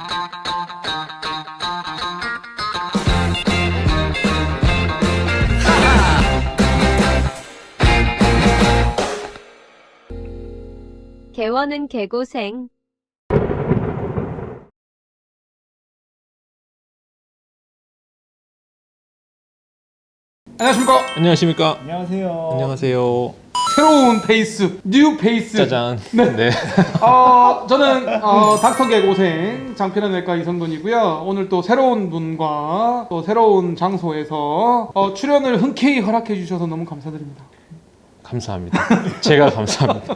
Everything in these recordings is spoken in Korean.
개원은 개고생. 안녕하십니까. 안녕하십니까? 안녕하세요. 안녕하세요. 새로운 페이스, 뉴 페이스. 짜잔. 네. 어, 저는 어, 닥터 개고생 장편외과 이성근이고요. 오늘 또 새로운 분과 또 새로운 장소에서 어, 출연을 흔쾌히 허락해 주셔서 너무 감사드립니다. 감사합니다. 제가 감사합니다.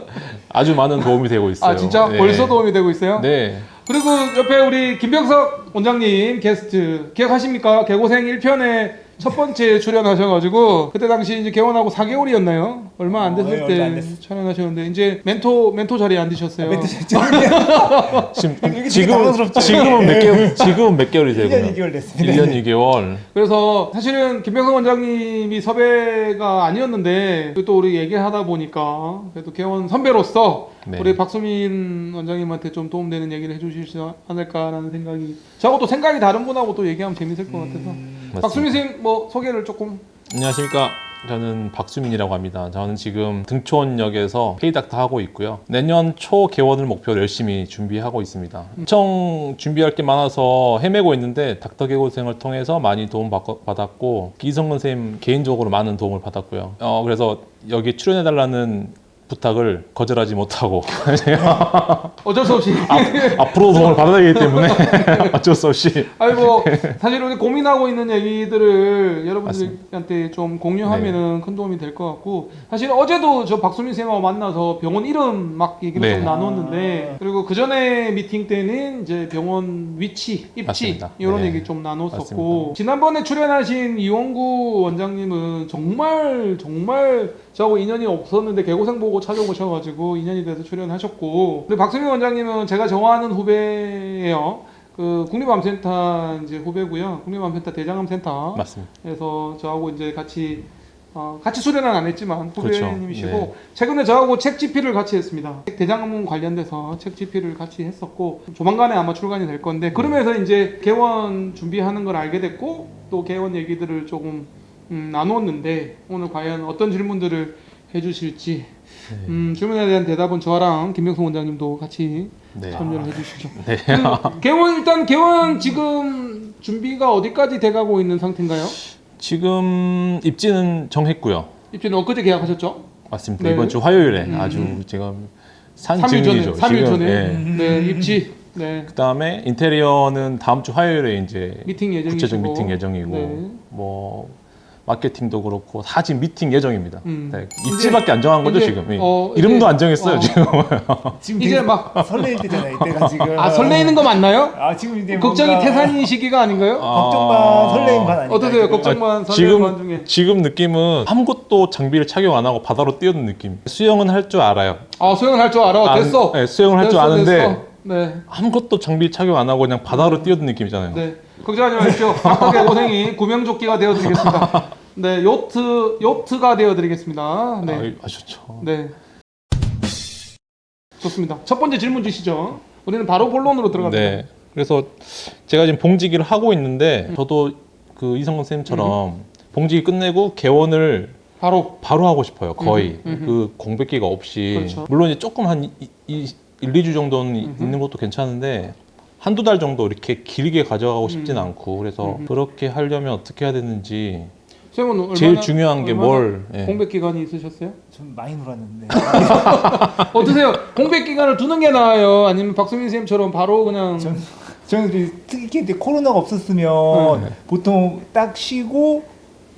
아주 많은 도움이 되고 있어요. 아 진짜 네. 벌써 도움이 되고 있어요? 네. 그리고 옆에 우리 김병석 원장님 게스트 기억하십니까? 개고생 1편에 첫 번째 출연하셔가지고 그때 당시 이제 개원하고 4개월이었나요? 얼마 안 됐을 어, 네, 얼마 안 때 됐어요. 촬영하셨는데 이제 멘토 멘토 자리에 앉으셨어요. 잘했죠. 지금 되게 지금 당황스럽죠? 지금은 몇 개월 지금은 몇 개월이 되고요. 1년 2개월 됐습니다. 1년 2개월. 그래서 사실은 김병석 원장님이 섭외가 아니었는데 또 우리 얘기하다 보니까 그래도 개원 선배로서 네. 우리 박수민 원장님한테 좀 도움되는 얘기를 해주시지 않을까라는 생각이 저하고 또 생각이 다른 분하고 또 얘기하면 재밌을 것 같아서 맞습니다. 박수민 선생님 뭐 소개를 조금 안녕하십니까. 저는 박수민이라고 합니다. 저는 지금 등촌역에서 페이닥터 하고 있고요. 내년 초 개원을 목표로 열심히 준비하고 있습니다. 엄청 준비할 게 많아서 헤매고 있는데 닥터 개고생을 통해서 많이 도움 받- 받았고 이성근 선생님 개인적으로 많은 도움을 받았고요. 어, 그래서 여기 출연해달라는 부탁을 거절하지 못하고 어쩔 수 없이 앞으로 도움을 받아야 되기 때문에 어쩔 수 없이 아니 뭐 사실 우리 고민하고 있는 얘기들을 여러분들한테 좀 공유하면은 네. 큰 도움이 될 것 같고 사실 어제도 저 박수민 쌤하고 만나서 병원 이름 막 얘기를 네. 좀 나눴는데 그리고 그 전에 미팅 때는 이제 병원 위치, 입지 맞습니다. 이런 네. 얘기 좀 나눴었고 맞습니다. 지난번에 출연하신 이원구 원장님은 정말 정말 저하고 인연이 없었는데 개고생 보고 찾아오셔가지고 인연이 돼서 출연하셨고 그리고 박수민 원장님은 제가 좋아하는 후배예요. 그 국립암센터 이제 후배고요. 국립암센터 대장암센터. 맞습니다. 그래서 저하고 이제 같이 어, 같이 수련은 안 했지만 그렇죠. 후배님이시고 네. 최근에 저하고 책 집필을 같이 했습니다. 대장암 관련돼서 책 집필을 같이 했었고 조만간에 아마 출간이 될 건데 그러면서 이제 개원 준비하는 걸 알게 됐고 또 개원 얘기들을 조금 음, 나눴는데 오늘 과연 어떤 질문들을 해주실지 네. 음, 질문에 대한 대답은 저랑 김병성 원장님도 같이 네. 참여를 해주시죠. 네. 그 개원 일단 개원 지금 준비가 어디까지 돼가고 있는 상태인가요? 지금 입지는 정했고요. 입주는 엊그제 계약하셨죠? 맞습니다. 네. 이번 주 화요일에 음. 아주 지금 산 3일 전에, 증이죠. 3일 전에. 예. 네, 입지. 네. 그다음에 인테리어는 다음 주 화요일에 이제 미팅 예정이고. 구체적 미팅 예정이고 네. 뭐 마케팅도 그렇고 다 지금 미팅 예정입니다. 음. 네, 입지밖에 안 정한 거죠 이제, 지금. 예. 어, 이름도 이제- 안 정했어요 어. 지금. 지금 이제 되게 막- 설레일 때잖아요. 이때가 지금. 아, 설레이는 거 맞나요? 아 지금 이제 걱정이 뭔가 태산인 시기가 아닌가요? 아. 걱정 반 설레임 반 아니까. 어떠세요? 지금. 걱정 반, 아, 설레임 반 중에. 지금 지금 느낌은 아무것도 장비를 착용 안 하고 바다로 뛰어든 느낌. 수영은 할 줄 알아요. 아, 수영을 할줄 알아. 안- 됐어. 네, 수영을 할 줄 아는데 됐어. 네. 아무것도 장비 착용 안 하고 그냥 바다로 뛰어든 느낌이잖아요. 네. 걱정하지 마십시오. 각각의 고생이 구명조끼가 되어드리겠습니다. 네, 요트, 요트가 되어드리겠습니다. 네. 아, 아셨죠. 네. 좋습니다. 첫 번째 질문 주시죠. 우리는 바로 본론으로 들어갑니다. 네. 그래서 제가 지금 봉지기를 하고 있는데 저도 그 이성근 쌤처럼 봉지기 끝내고 개원을 바로. 바로 하고 싶어요. 거의 음흠, 음흠. 그 공백기가 없이 그렇죠. 물론 이제 조금 한 이, 이, 1, 2주 정도는 음흠. 있는 것도 괜찮은데 한두 달 정도 이렇게 길게 가져가고 싶진 음. 않고 그래서 음흠. 그렇게 하려면 어떻게 해야 되는지 쌤은 얼마나, 제일 중요한 게 뭘 예. 공백 기간이 있으셨어요? 좀 많이 놀았는데. 어떠세요? 공백 기간을 두는 게 나아요? 아니면 박수민 쌤처럼 바로 그냥 전 저는 이제 특히 이제 코로나가 없었으면 네. 보통 딱 쉬고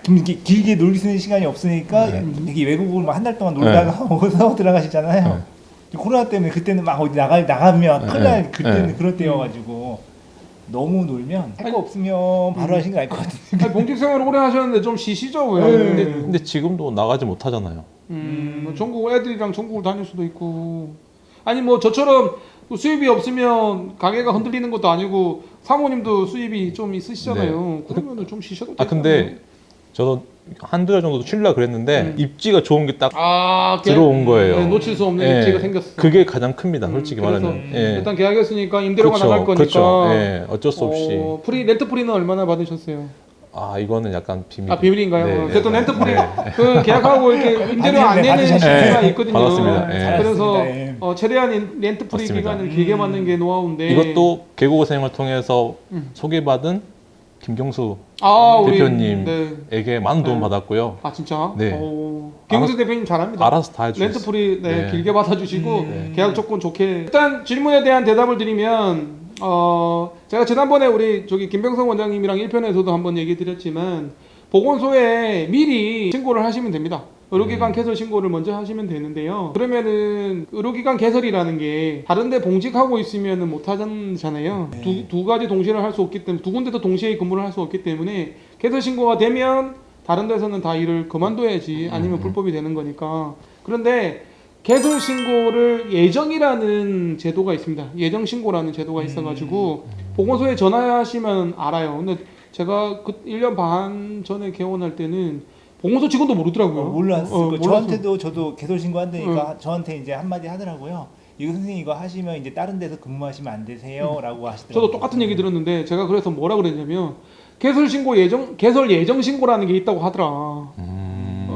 좀 이렇게 길게 놀 수 있는 시간이 없으니까 네. 되게 외국을 한달 동안 놀다가 오서 들어가시잖아요. 코로나 때문에 그때는 막 어디 나가 나가면 네. 큰일 날 네. 그때는 네. 그럴 때여가지고 너무 놀면 할 거 없으면 바로 하신 거알것 같은데. 아니, 봉직 생활을 오래 하셨는데 좀 쉬시죠 왜? 네. 근데, 근데 지금도 나가지 못하잖아요. 음, 뭐 전국 애들이랑 전국을 다닐 수도 있고 아니 뭐 저처럼 또 수입이 없으면 가게가 흔들리는 것도 아니고 사모님도 수입이 좀 있으시잖아요. 그러면은 좀 쉬셔도 아 근데 저도 한두 달 정도 치려고 그랬는데 음. 입지가 좋은 게 딱 아, 계- 들어온 거예요. 네, 놓칠 수 없는 예, 입지가 생겼어. 그게 가장 큽니다. 음, 솔직히 그래서 말하면. 예. 일단 계약했으니까 임대료가 나갈 거니까. 그렇죠. 예, 어쩔 수 없이. 어, 프리 렌트 프리는 얼마나 받으셨어요? 아 이거는 약간 비밀. 아 비밀인가요? 네, 어, 어쨌든 네, 렌트 프리 네. 그 계약하고 이렇게 임대료 안 내는 받으셨네. 시기가 네, 있거든요. 받았습니다. 예. 그래서 잘했습니다. 예. 어, 최대한 인- 렌트 프리 맞습니다. 기간을 길게 음. 맞는 게 노하우인데 이것도 개고생을 통해서 음. 소개받은 김경수 아, 우리 대표님. 네. 에게 많은 도움 네. 받았고요. 아 진짜? 네. 어, 김우수 대표님 잘합니다. 알아서 다 해주셨어요. 렌트 프리 네, 네. 길게 받아주시고 음. 계약 조건 좋게 일단 질문에 대한 대답을 드리면 어 제가 지난번에 우리 저기 김병성 원장님이랑 1편에서도 한번 얘기 드렸지만 보건소에 미리 신고를 하시면 됩니다. 의료기관 개설 신고를 먼저 하시면 되는데요. 그러면은 의료기관 개설이라는 게 다른데 봉직하고 있으면은 못 하잖아요. 네. 두, 두 가지 동시를 할 수 없기 때문에 두 군데서 동시에 근무를 할 수 없기 때문에 개설 신고가 되면 다른 데서는 다 일을 그만둬야지 아니면 음. 불법이 되는 거니까. 그런데 개설 신고를 예정이라는 제도가 있습니다. 예정 신고라는 제도가 있어가지고 보건소에 전화하시면 알아요. 근데 제가 그 1년 반 전에 개원할 때는 보건소 직원도 모르더라고요. 어, 몰랐을 어, 거. 몰랐어. 저한테도 저도 개설 신고한다니까 저한테 이제 한마디 하더라고요. 이거 선생님 이거 하시면 이제 다른 데서 근무하시면 안 되세요라고 하시더라고요. 저도 똑같은 얘기 들었는데 제가 그래서 뭐라 그랬냐면 개설 신고 예정 개설 예정 신고라는 게 있다고 하더라. 음.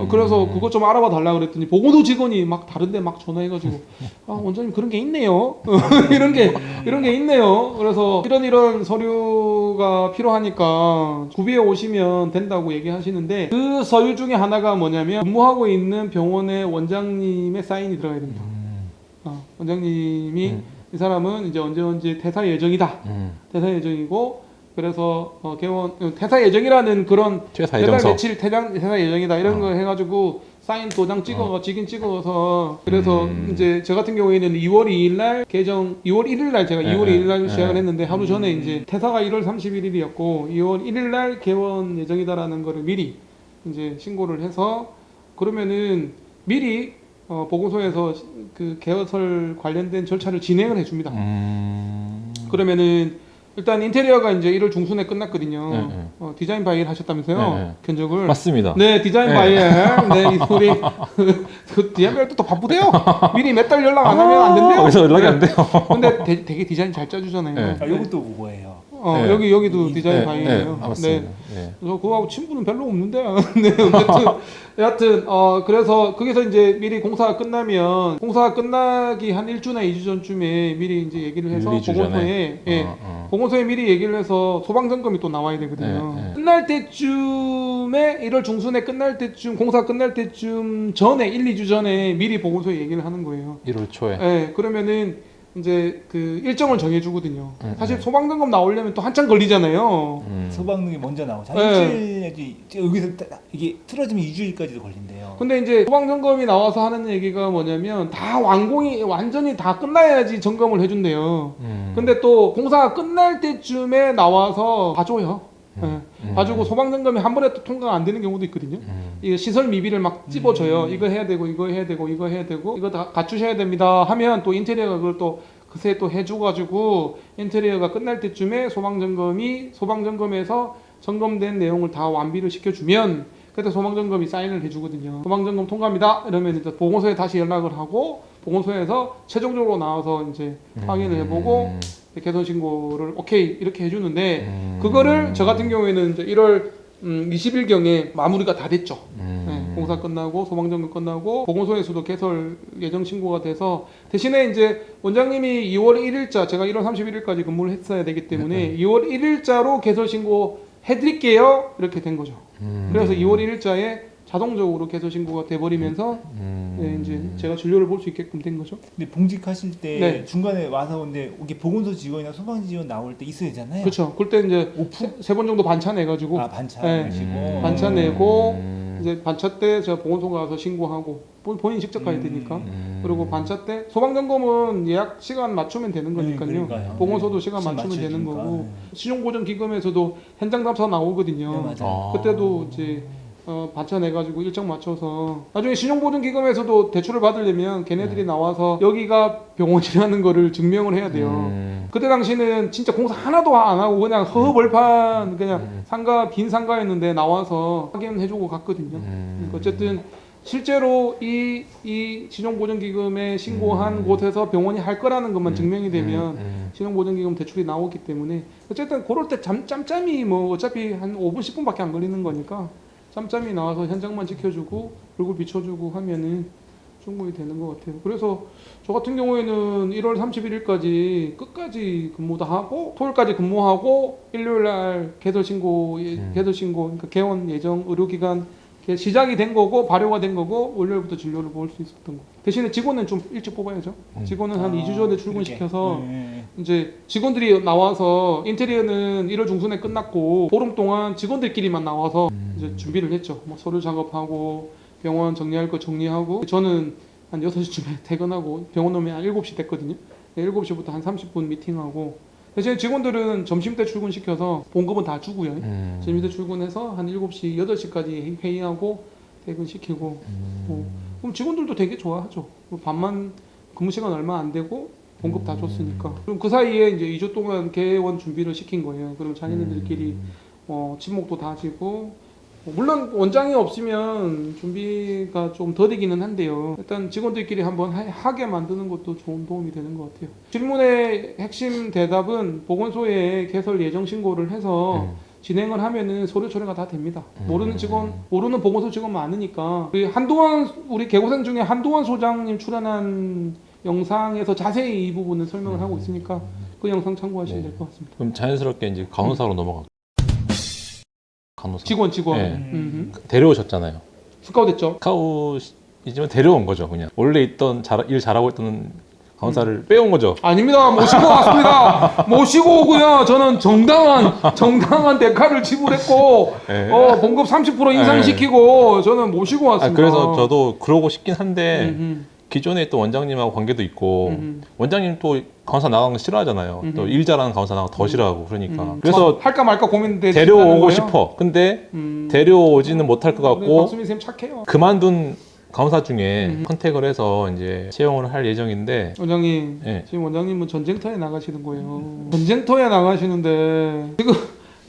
어, 그래서 그것 좀 알아봐 달라 그랬더니 보건소 직원이 막 다른데 막 전화해가지고 아 원장님 그런 게 있네요. 이런 게 이런 게 있네요. 그래서 이런 이런 서류가 필요하니까 구비해 오시면 된다고 얘기하시는데 그 서류 중에 하나가 뭐냐면 근무하고 있는 병원의 원장님의 사인이 들어가야 됩니다. 어, 원장님이 음. 이 사람은 이제 언제 언제 퇴사 예정이다. 음. 퇴사 예정이고 그래서 어, 개원 어, 퇴사 예정이라는 그런 퇴사 예정서. 며칠 퇴장 퇴사 예정이다 이런 어. 거 해가지고 사인 도장 찍어 직인 찍어서 그래서 음. 이제 저 같은 경우에는 2월 2일 날 개정 2월 1일 날 제가 네, 2월 2일 날 네. 시작을 했는데 하루 전에 음. 이제 퇴사가 1월 31일이었고 2월 1일 날 개원 예정이다라는 거를 미리 이제 신고를 해서 그러면은 미리 어, 보고서에서 그 개설 관련된 절차를 진행을 해줍니다. 음. 그러면은 일단 인테리어가 이제 1월 중순에 끝났거든요. 네, 네. 어, 디자인 바이를 하셨다면서요? 네, 네. 견적을. 맞습니다. 네, 디자인 네. 바이엘. 네, 이 소리. 그 디자인 바이엘도 또 바쁘대요. 미리 몇 달 연락 안 하면 안 된대요. 그래서 연락이 네. 안 돼요. 근데 되, 되게 디자인 잘 짜주잖아요. 네. 아, 이것도 그거예요. 어, 네. 여기 여기도 이- 디자인 네, 바이엘이에요. 네, 맞습니다. 네. 저 그거하고 친분은 별로 없는데. 네, 어쨌든 여하튼 어 그래서 거기서 이제 미리 공사가 끝나면 공사가 끝나기 한 1주나 2주 전쯤에 미리 이제 얘기를 해서 1, 2주 보건소에 전에. 예. 어, 어. 보건소에 미리 얘기를 해서 소방 점검이 또 나와야 되거든요. 네, 네. 끝날 때쯤에 1월 중순에 끝날 때쯤 공사 끝날 때쯤 전에 1, 2주 전에 미리 보건소에 얘기를 하는 거예요. 1월 초에. 예. 그러면은 이제 그 일정을 정해 주거든요. 음, 사실 음. 소방 점검 나오려면 또 한참 걸리잖아요. 음. 소방능이 먼저 나오죠. 네. 한 일주일이지 여기서 딱 이게 틀어지면 2주일까지도 걸린대요. 근데 이제 소방 점검이 나와서 하는 얘기가 뭐냐면 다 완공이 완전히 다 끝나야지 점검을 해준대요. 음. 근데 또 공사가 끝날 때쯤에 나와서 봐줘요. 예. 음. 봐주고 소방 점검이 한 번에 또 통과가 안 되는 경우도 있거든요. 음. 이 시설 미비를 막 찝어줘요. 음. 이거 해야 되고 이거 해야 되고 이거 해야 되고 이거 다 갖추셔야 됩니다. 하면 또 인테리어가 그걸 또 그새 또 해줘가지고 인테리어가 끝날 때쯤에 소방 점검이 소방 점검에서 점검된 내용을 다 완비를 시켜주면 그때 소방 점검이 사인을 해주거든요. 소방 점검 통과입니다. 이러면 이제 보건소에 다시 연락을 하고 보건소에서 최종적으로 나와서 이제 확인을 해보고 음. 개선 신고를 오케이 이렇게 해주는데 음. 그거를 저 같은 경우에는 이제 1월 음, 20일 경에 마무리가 다 됐죠. 음. 네, 공사 끝나고 소방점검 끝나고 보건소에서도 개설 예정 신고가 돼서 대신에 이제 원장님이 2월 1일자 제가 1월 31일까지 근무를 했어야 되기 때문에 2월 1일자로 개설 신고 해드릴게요 이렇게 된 거죠. 음. 그래서 2월 1일자에 자동적으로 개설 신고가 돼버리면서 음. 네, 이제 제가 진료를 볼 수 있게끔 된 거죠. 근데 봉직하실 때 네. 중간에 와서 근데 이게 보건소 직원이나 소방 직원 나올 때 있어야 되잖아요. 그렇죠. 그때 이제 세 번 정도 반차 내가지고 아 반찬 네. 내시고 음. 반찬 내고 음. 이제 반차 때 제가 보건소 가서 신고하고 본- 본인 직접 가야 되니까 음. 그리고 반차 때 소방 점검은 예약 시간 맞추면 되는 거니까요. 네. 보건소도 네. 시간 맞추면 맞춰야 되는. 거고 네. 신용 보전 기금에서도 현장 답사 네, 나오거든요. 맞아요. 아. 그때도 이제 어, 반찬해가지고 일정 맞춰서 나중에 신용보증기금에서도 대출을 받으려면 걔네들이 나와서 여기가 병원이라는 거를 증명을 해야 돼요. 음. 그때 당시는 진짜 공사 하나도 안 하고 그냥 허허벌판 그냥 음. 상가 빈 상가였는데 나와서 확인해주고 갔거든요. 음. 그러니까 어쨌든 실제로 이, 이 신용보증기금에 신고한 음. 곳에서 병원이 할 거라는 것만 음. 증명이 되면 음. 음. 신용보증기금 대출이 나오기 때문에 어쨌든 그럴 때 짬, 짬짬이 뭐 어차피 한 5분 10분밖에 안 걸리는 거니까 짬짬이 나와서 현장만 지켜주고 얼굴 비춰주고 하면은 충분히 되는 것 같아요. 그래서 저 같은 경우에는 1월 31일까지 끝까지 근무 다 하고 토요일까지 근무하고 일요일 날 개설 신고 예, 음. 개설 신고 그러니까 개원 예정 의료기관 개- 시작이 된 거고 발효가 된 거고 월요일부터 진료를 볼 수 있었던 거. 대신에 직원은 좀 일찍 뽑아야죠. 음. 직원은 한 2주 전에 출근시켜서 네. 이제 직원들이 나와서 인테리어는 1월 중순에 끝났고 보름 동안 직원들끼리만 나와서 음. 이제 준비를 했죠. 뭐 서류 작업하고 병원 정리할 거 정리하고 저는 한 6시쯤에 퇴근하고 병원 오면 한 7시 됐거든요. 7시부터 한 30분 미팅하고 대신 직원들은 점심 때 출근시켜서 봉급은 다 주고요. 음. 점심 때 출근해서 한 7시, 8시까지 회의하고 퇴근시키고 음. 어, 그럼 직원들도 되게 좋아하죠. 뭐 반만 근무 시간 얼마 안 되고 봉급 다 음. 줬으니까. 그럼 그 사이에 이제 2주 동안 개원 준비를 시킨 거예요. 그럼 자기네들끼리 음. 어, 친목도 다지고 뭐 물론 원장이 없으면 준비가 좀 더디기는 한데요. 일단 직원들끼리 한번 하, 하게 만드는 것도 좋은 도움이 되는 것 같아요. 질문의 핵심 대답은 보건소에 개설 예정 신고를 해서 음. 진행을 하면은 서류 처리가 다 됩니다. 음. 모르는 직원, 모르는 보건소 직원 많으니까. 우리 한동원 우리 개고생 중에 한동원 소장님 출연한 영상에서 자세히 이 부분을 설명을 하고 있으니까 그 영상 참고하시면 네. 될것 같습니다. 그럼 자연스럽게 이제 간호사로 넘어가. 간호사. 직원, 직원. 네. 음. 데려오셨잖아요. 스카우트 됐죠? 스카웃이지만 데려온 거죠, 그냥. 원래 있던 잘, 일 잘하고 있던 간호사를 빼온 거죠. 아닙니다. 모시고 왔습니다. 모시고 오고요. 저는 정당한 정당한 대가를 지불했고 네. 어, 봉급 30% 인상시키고 저는 모시고 아, 왔습니다. 그래서 저도 그러고 싶긴 한데 음, 기존에 또 원장님하고 관계도 있고 음. 원장님 또 간호사 나가는 거 싫어하잖아요. 음. 또일 잘하는 간호사 나가는 거더 싫어하고 음. 그러니까. 음. 그래서 할까 말까 고민돼 데려오고 싶어. 근데 음. 데려오지는 못할 것 우리 같고 박수민 쌤 착해요. 그만둔 간호사 중에 음. 컨택을 해서 이제 채용을 할 예정인데 원장님 예. 지금 원장님은 전쟁터에 나가시는 거예요. 전쟁터에 나가시는데 이거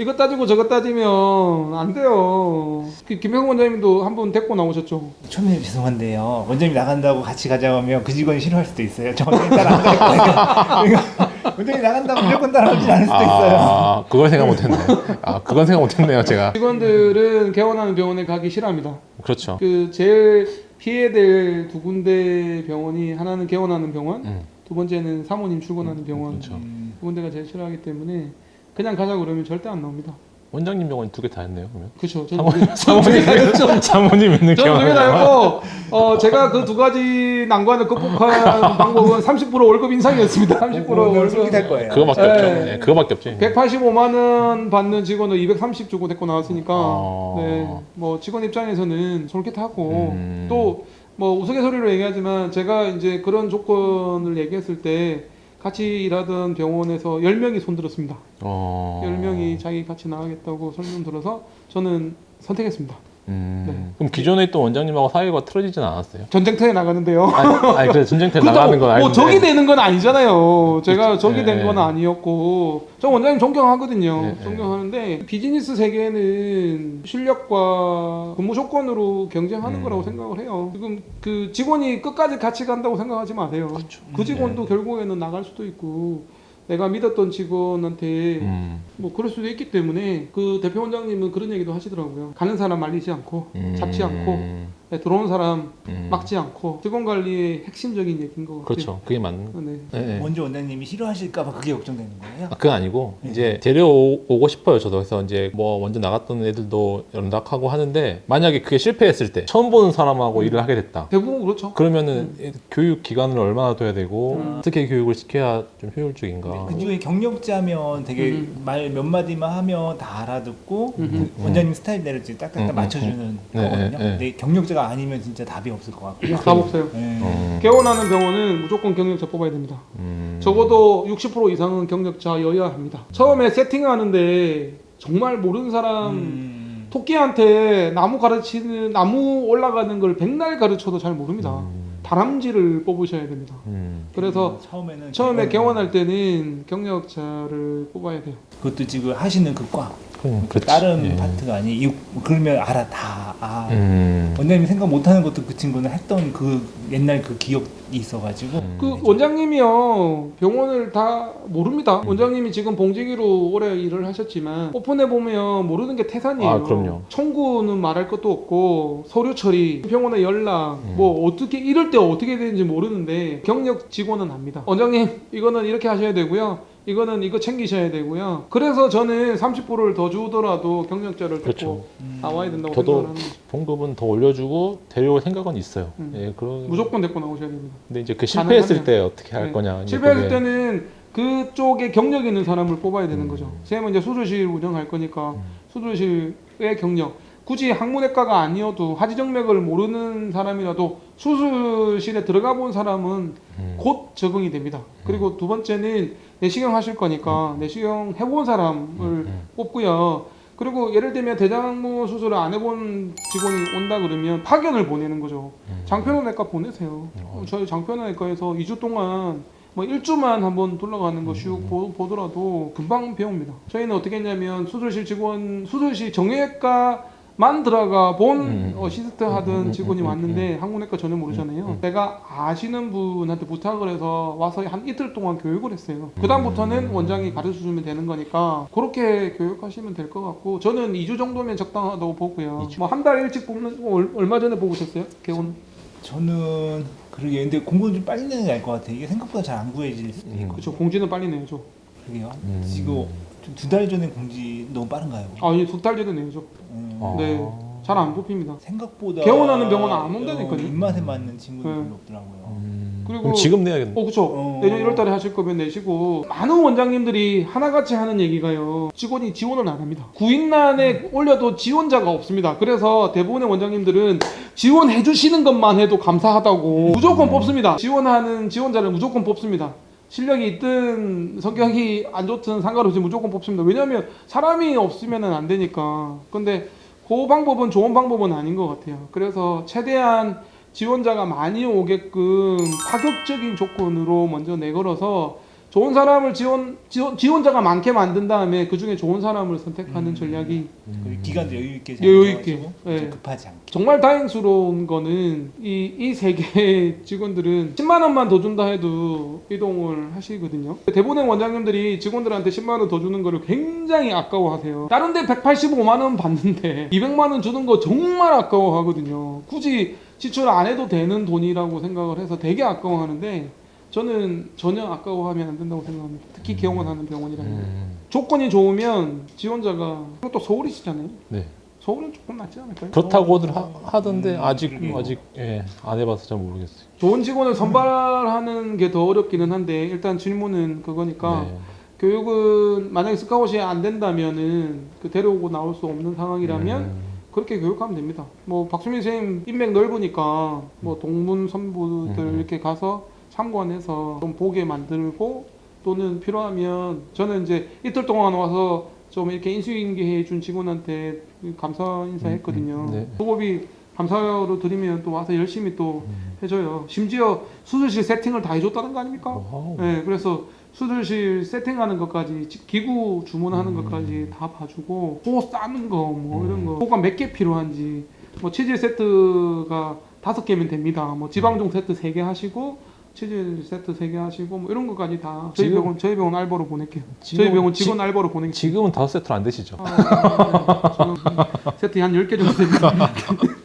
이거 따지고 저거 따지면 안 돼요. 그 김형 원장님도 한분 데리고 나오셨죠. 처음에 죄송한데요. 원장님 나간다고 같이 가자고 하면 그 직원이 싫어할 수도 있어요. 저 원장님 따라 안갈 거예요. 그러니까 원장님 나간다고 무조건 따라오진 않을 수도 있어요. 아 그걸 생각 못했네. 아 그건 생각 못했네요 제가. 직원들은 개원하는 병원에 가기 싫어합니다. 그렇죠. 그 제일 피해될 두 군데 병원이 하나는 개원하는 병원, 음, 두 번째는 사모님 출근하는 병원. 그렇죠. 음, 두 군데가 제일 싫어하기 때문에 그냥 가자 그러면 절대 안 나옵니다. 원장님 병원 두 개 다 했네요 그러면. 그렇죠. 사모님 다였죠. 사모님 있는 저는 두개. 다였고, 어, 제가 그 두 가지 난관을 극복한 방법은 30% 월급 인상이었습니다. 30% 오늘 월급. 솔깃할 거예요. 그거밖에 예. 없죠. 네, 그거밖에 없지. 185만 원 받는 직원을 230 주고 데리고 나왔으니까 어. 네, 뭐 직원 입장에서는 솔깃하고 음. 또 뭐 우스갯소리로 얘기하지만 제가 이제 그런 조건을 얘기했을 때 같이 일하던 병원에서 10명이 손들었습니다. 어. 10명이 자기 같이 나가겠다고 설명 들어서 저는 선택했습니다. 음. 네. 그럼 기존에 있던 원장님하고 사이가 틀어지진 않았어요? 전쟁터에 나가는데요. 아니, 아니 그래 전쟁터에 나가는 건 알는데. 뭐 적이 되는 건 아니잖아요. 제가 적이 네. 된건 아니었고 저 원장님 존경하거든요. 네, 네. 존경하는데 비즈니스 세계는 실력과 근무 조건으로 경쟁하는 음. 거라고 생각을 해요. 지금 그 직원이 끝까지 같이 간다고 생각하지 마세요. 그 직원도 결국에는 나갈 수도 있고 내가 믿었던 직원한테 음. 뭐 그럴 수도 있기 때문에 그 대표 원장님은 그런 얘기도 하시더라고요. 가는 사람 말리지 않고 음. 잡지 않고 네, 들어오는 사람 음. 막지 않고 직원 관리의 핵심적인 얘기인 것 같아요. 그렇죠. 그게 맞는. 거. 네. 네. 네. 먼저 원장님이 싫어하실까봐 그게 걱정되는 거예요. 아, 그건 아니고 네. 이제 데려오고 싶어요 저도 그래서 이제 뭐 먼저 나갔던 애들도 연락하고 하는데 만약에 그게 실패했을 때 처음 보는 사람하고 음. 일을 하게 됐다 대부분 그렇죠. 그러면은 교육 기간을 얼마나 둬야 되고 음. 어떻게 교육을 시켜야 좀 효율적인가 그 중에 경력자면 되게 음. 말몇 마디만 하면 다 알아듣고 음. 그 원장님 스타일대로 이제 딱딱딱 음, 맞춰주는 네, 거거든요. 네, 네. 근데 경력자가 아니면 진짜 답이 없을 것 같고요. 답 없어요. 네. 음. 개원하는 병원은 무조건 경력자 뽑아야 됩니다. 음. 적어도 60% 이상은 경력자여야 합니다. 처음에 세팅하는데 정말 모르는 사람 음. 토끼한테 나무 가르치는 나무 올라가는 걸 백날 가르쳐도 잘 모릅니다. 음. 다람쥐를 뽑으셔야 됩니다. 음. 그래서 처음에는 처음에 개원- 개원할 때는 경력자를 뽑아야 돼요. 그것도 지금 하시는 그과 음, 그치. 다른 예. 파트가 아니 이 그러면 알아 다 아. 음. 원장님이 생각 못하는 것도 그 친구는 했던 그 옛날 그 기억이 있어가지고 음. 그 원장님이요 병원을 다 모릅니다. 원장님이 지금 봉지기로 오래 일을 하셨지만 오픈해 보면 모르는 게 태산이에요. 아, 그럼요. 청구는 말할 것도 없고 서류 처리, 병원에 연락, 음. 뭐 어떻게 이럴 때 어떻게 되는지 모르는데 경력 직원은 압니다. 원장님 이거는 이렇게 하셔야 되고요. 이거는 이거 챙기셔야 되고요. 그래서 저는 30%를 더 주더라도 경력자를 그렇죠. 나와야 된다고 저도 생각을 하는 거죠. 봉급은 더 올려주고 데려올 생각은 있어요. 음. 예, 그런. 무조건 데리고 나오셔야 됩니다. 근데 이제 그 실패했을 가능하면. 때 어떻게 할 네. 거냐. 이제 실패했을 그게- 때는 그쪽에 경력 있는 사람을 뽑아야 되는 음. 거죠. 쌤은 이제 수술실 운영할 거니까 음. 수술실의 경력. 굳이 항문외과가 아니어도 하지정맥을 모르는 사람이라도 수술실에 들어가 본 사람은 음. 곧 적응이 됩니다. 그리고 두 번째는 내시경 하실 거니까 내시경 해본 사람을 음. 뽑고요. 그리고 예를 들면 대장부 수술을 안 해본 직원이 온다 그러면 파견을 보내는 거죠. 음. 장편외과 보내세요. 어. 저희 장편외과에서 2주 동안 뭐 일주만 한번 돌아가는 거 음. 슉 보- 보더라도 금방 배웁니다. 저희는 어떻게 했냐면 수술실 직원, 수술실 정형외과 만 들어가 본 음. 어시스트 음, 하던 음, 직원이 음, 왔는데 항문외과 전혀 모르잖아요. 음, 음. 내가 아시는 분한테 부탁을 해서 와서 한 이틀 동안 교육을 했어요. 그 다음부터는 음. 원장이 가르쳐 주면 되는 거니까 그렇게 교육하시면 될 것 같고 저는 2주 정도면 적당하다고 보고요. 뭐 한 달 일찍 뽑는 얼- 얼마 전에 뽑으셨어요? 개원 저는 그러게 근데 공부는 좀 빨리 내는 게 나을 것 같아요. 이게 생각보다 잘 안 구해질 음. 그렇죠. 공지는 빨리 내야죠. 그러게요. 음. 지금 두 달 전에 공지 너무 빠른가요? 아니 석달 전에 내야죠. 음, 어. 네. 잘 안 뽑힙니다. 생각보다 개원하는 병원 안 온다니까요. 어, 입맛에 맞는 친구들 네. 별로 없더라고요. 음. 그리고- 그럼 지금 내야겠네. 어, 그쵸. 어. 내년 1월달에 하실 거면 내시고 많은 원장님들이 하나같이 하는 얘기가요. 직원이 지원을 안 합니다. 구인란에 올려도 지원자가 없습니다. 그래서 대부분의 원장님들은 지원해 주시는 것만 해도 감사하다고 무조건 뽑습니다. 지원하는 지원자를 무조건 뽑습니다. 실력이 있든 성격이 안 좋든 상관없이 무조건 뽑습니다. 왜냐하면 사람이 없으면 안 되니까. 근데 그 방법은 좋은 방법은 아닌 것 같아요. 그래서 최대한 지원자가 많이 오게끔 파격적인 조건으로 먼저 내걸어서 좋은 사람을 지원, 지원 지원자가 많게 만든 다음에 그 중에 좋은 사람을 선택하는 음. 전략이 그리고 기간도 여유 있게 여유 있게, 네. 좀 급하지 않게. 정말 다행스러운 거는 이 이 세계 직원들은 10만 원만 더 준다 해도 이동을 하시거든요. 대부분의 원장님들이 직원들한테 10만 원 더 주는 거를 굉장히 아까워하세요. 다른 데 185만 원 받는데 200만 원 주는 거 정말 아까워하거든요. 굳이 지출 안 해도 되는 돈이라고 생각을 해서 되게 아까워하는데 저는 전혀 아까워하면 안 된다고 생각합니다. 특히 개원하는 병원이라면 음. 조건이 좋으면 지원자가 또 서울이시잖아요. 네. 서울은 조금 낫지 않을까요? 그렇다고들 하, 하던데 음, 아직 그러게요. 아직 예, 안 해봐서 잘 모르겠어요. 좋은 직원을 선발하는 게 더 어렵기는 한데 일단 질문은 그거니까 네. 교육은 만약에 스카웃이 안 된다면은 그 데려오고 나올 수 없는 상황이라면 음. 그렇게 교육하면 됩니다. 뭐 박수민 선생님 인맥 넓으니까 뭐 동문 선부들 음. 이렇게 가서 참관해서 좀 보게 만들고 또는 필요하면 저는 이제 이틀 동안 와서 좀 이렇게 인수인계해 준 직원한테 감사 인사했거든요. 음, 네. 소고비 감사로 드리면 또 와서 열심히 또 음. 해줘요. 심지어 수술실 세팅을 다 해줬다는 거 아닙니까? 와우. 네, 그래서 수술실 세팅하는 것까지 지- 기구 주문하는 음. 것까지 다 봐주고 호 싸는 거 뭐 이런 음. 거 호가 몇 개 필요한지 뭐 치질 세트가 다섯 개면 됩니다. 뭐 지방종 세트 세 개 하시고 치질 세트 세 개 하시고 뭐 이런 것까지 다 저희 지금- 병원 저희 병원 알바로 보낼게요. 지금- 저희 병원 직원 알바로 보낼게요. 지금은 다섯 세트 안 되시죠? 아, 네. 저는 세트 한 10개 정도 됩니다.